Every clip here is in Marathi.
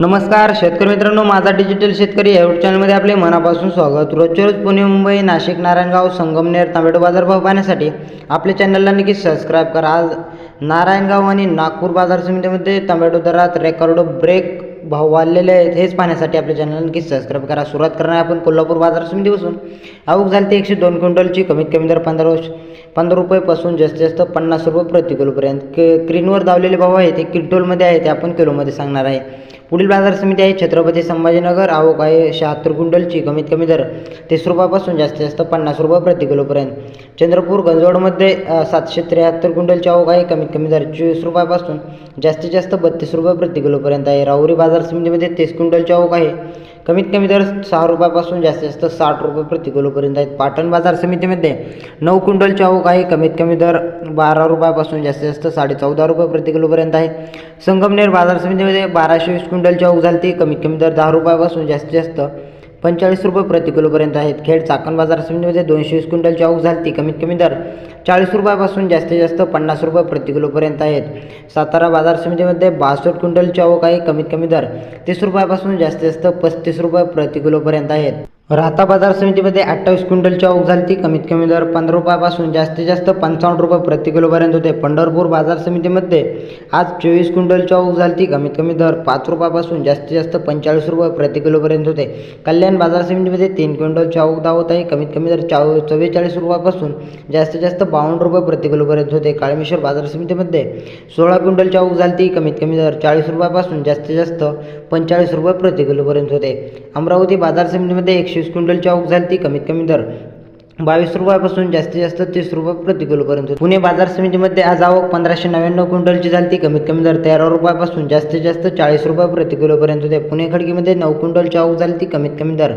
नमस्कार शेतकरी मित्रांनो माझा डिजिटल शेतकरी या यूट्यूब चॅनलमध्ये आपले मनापासून स्वागत. रोजच्या रोज पुणे मुंबई नाशिक नारायणगाव संगमनेर तांबेडो बाजारभाव पाहण्यासाठी आपल्या चॅनलला नक्की सबस्क्राईब करा. आज नारायणगाव आणि नागपूर बाजार समितीमध्ये तांबेडो दरात रेकॉर्ड ब्रेक भाव वाढलेले आहेत. हेच पाहण्यासाठी आपल्या चॅनलला नक्की सबस्क्राईब करा. सुरुवात करणार आपण कोल्हापूर बाजार समितीपासून. आवक झाली ती एकशे दोन क्विंटलची. कमीत कमी दर पंधरा पंधरा रुपयेपासून जास्तीत जास्त पन्नास रुपये प्रति किलोपर्यंत क्रीनवर धावलेले भाव आहे ते क्विंटलमध्ये आहे ते आपण किलोमध्ये सांगणार आहे. पुढील बाजार समिती आहे छत्रपती संभाजीनगर आवक आहे शहात्तर क्विंटलची कमीत कमी दर तीस रुपयापासून जास्तीत जास्त पन्नास रुपये प्रति किलोपर्यंत. चंद्रपूर गंजवडमध्ये सातशे त्र्याहत्तर क्विंटलची आवक आहे कमीत कमी दर चोवीस रुपयापासून जास्तीत जास्त बत्तीस रुपये प्रति किलोपर्यंत आहे. राहुरी बाजार समितीमध्ये तीस क्विंटलची आवक आहे. कमीत कमी दर सहा रुपयापासून जास्तीत जास्त साठ रुपये प्रति किलोपर्यंत आहेत. पाटण बाजार समितीमध्ये नऊ क्विंटलची आवक आहे. कमीत कमी दर बारा रुपयापासून जास्तीत जास्त साडे चौदा रुपये प्रति किलोपर्यंत आहे. संगमनेर बाजार समितीमध्ये बाराशे वीस क्विंटलची आवक झाली ती कमीत कमी दर दहा रुपयापासून जास्तीत जास्त पंचेचाळीस रुपये प्रति किलोपर्यंत आहेत. खेड चाकण बाजार समितीमध्ये दोनशे वीस क्विंटलची आवक झाली ती कमीत कमी दर चाळीस रुपयापासून जास्तीत जास्त पन्नास रुपये प्रति किलोपर्यंत आहेत. सातारा बाजार समितीमध्ये बासष्ट क्विंटलची आवक आहे. कमीत कमी दर तीस रुपयापासून जास्तीत जास्त पस्तीस रुपये प्रति किलोपर्यंत आहेत. राहता बाजार समितीमध्ये अठ्ठावीस क्विंटलची आवक झाली ती कमीत कमी दर पंधरा रुपयापासून जास्तीत जास्त पंचावन्न रुपये प्रति किलोपर्यंत होते. पंढरपूर बाजार समितीमध्ये आज चोवीस क्विंटलची आवक झाली ती कमीत कमी दर पाच रुपयापासून जास्तीत जास्त पंचेचाळीस रुपये प्रति किलोपर्यंत होते. कल्याण बाजार समितीमध्ये तीन क्विंटलची आवक दावत आहे. कमीत कमी दर चाव चव्वेचाळीस रुपयापासून जास्तीत जास्त बावन्न रुपये प्रति किलोपर्यंत होते. काळमेश्वर बाजार समितीमध्ये सोळा क्विंटलची आवक झाली ती कमीत कमी दर चाळीस रुपयापासून जास्तीत जास्त पंचेचाळीस रुपये प्रति किलोपर्यंत होते. अमरावती बाजार समितीमध्ये एकशे वीस क्विंटलची आवक झाली ती कमीत कमी दर बावीस रुपयापासून जास्तीत जास्त तीस रुपये प्रतिकिलोपर्यंत पुणे बाजार समितीमध्ये आज आवक पंधराशे नव्याण्णव क्विंटलची झाली ती कमीत कमी दर तेरा रुपयापासून जास्तीत जास्त चाळीस रुपये प्रतिकिलोपर्यंत होते पुणे खडकीमध्ये नऊ क्विंटलची आवक झाली ती कमीत कमी दर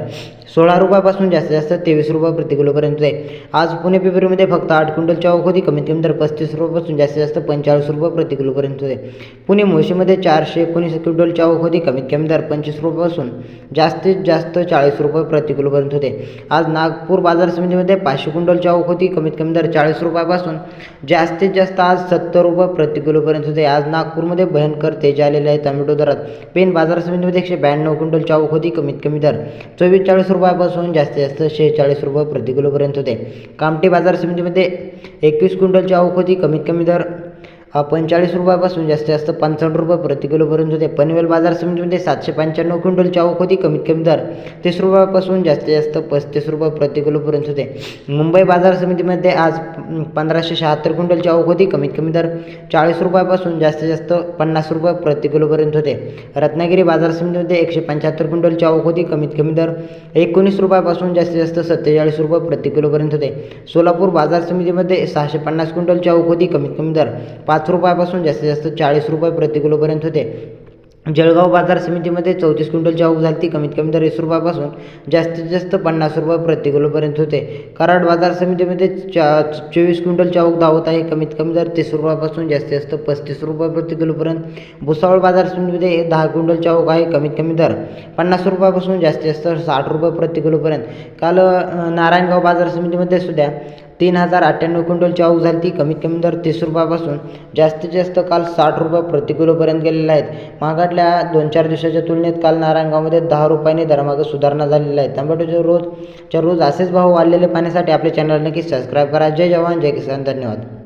सोळा रुपयापासून जास्तीत जास्त तेवीस रुपये प्रतिकिलोपर्यंत होते आज पुणे पेपरीमध्ये फक्त आठ क्विंटलची आवक होती. कमीत कमी दर पस्तीस रुपयापासून जास्तीत जास्त पंचेचाळीस रुपये प्रतिकिलोपर्यंत होते पुणे मोशीमध्ये चारशे एकोणीस क्विंटलची आवक होती. कमीत कमी दर पंचवीस रुपयापासून जास्तीत जास्त चाळीस रुपये प्रतिकिलोपर्यंत होते आज नागपूर बाजार समितीमध्ये पाचशे क्विंटल आवक होती. कमीत कमी दर चाळीस रुपयापासून जास्तीत जास्त आज सत्तर रुपये प्रति किलोपर्यंत होते. आज नागपूरमध्ये भयंकर तेज आलेले आहे टोमॅटो दरात. पेन बाजार समितीमध्ये एकशे ब्याण्णव क्विंटल आवक होती. कमीत कमी दर चोवीस चाळीस रुपयापासून जास्तीत जास्त शेहेचाळीस रुपये प्रति किलोपर्यंत होते. कामटे बाजार समितीमध्ये एकवीस क्विंटलची आवक होती. कमीत कमी दर हा पंचेचाळीस रुपयापासून जास्तीत जास्त पंचावन्न रुपये प्रति किलोपर्यंत होते. पनवेल बाजार समितीमध्ये सातशे पंच्याण्णव क्विंटलची आवक होती. कमीत कमी दर तीस रुपयापासून जास्तीत जास्त पस्तीस रुपये प्रति किलोपर्यंत होते. मुंबई बाजार समितीमध्ये आज पंधराशे शहात्तर क्विंटलची आवक होती. कमीत कमी दर चाळीस रुपयापासून जास्तीत जास्त पन्नास रुपये प्रति किलोपर्यंत होते. रत्नागिरी बाजार समितीमध्ये एकशे पंच्याहत्तर क्विंटलची आवक होती. कमीत कमी दर एकोणीस रुपयापासून जास्तीत जास्त सत्तेचाळीस रुपये प्रति किलोपर्यंत होते. सोलापूर बाजार समितीमध्ये सहाशे पन्नास क्विंटलची आवक होती. कमीत कमी दर पाच पाच रुपयापासून जास्तीत जास्त चाळीस रुपये प्रति किलोपर्यंत होते. जळगाव बाजार समितीमध्ये चौतीस क्विंटलची आवक झाली ती कमीत कमी दर वीस रुपयापासून जास्तीत जास्त पन्नास रुपये प्रति किलोपर्यंत होते. कराड बाजार समितीमध्ये चा चोवीस क्विंटलची आवक धावत आहे. कमीत कमी दर तीस रुपयापासून जास्तीत जास्त पस्तीस रुपये प्रति किलोपर्यंत. भुसावळ बाजार समितीमध्ये दहा क्विंटलची आवक आहे. कमीत कमी दर पन्नास रुपयापासून जास्तीत जास्त साठ रुपये प्रति किलोपर्यंत. काल नारायणगाव बाजार समितीमध्ये सुद्धा तीन हजार अठ्ठ्याण्णव क्विंटलची आवक झाली. ती कमीत कमी दर तीस रुपयापासून जास्तीत जास्त काल साठ रुपये प्रति किलोपर्यंत गेलेले आहेत. मागातल्या दोन चार दिवसाच्या तुलनेत काल नारायणगावमध्ये दहा रुपयांनी दरामागं सुधारणा झालेली आहे. टोमॅटोचे रोजच्या रोज असेच भाव वाढलेले पाहण्यासाठी आपल्या चॅनल नक्की सबस्क्राईब करा. जय जवान जय किसान. धन्यवाद.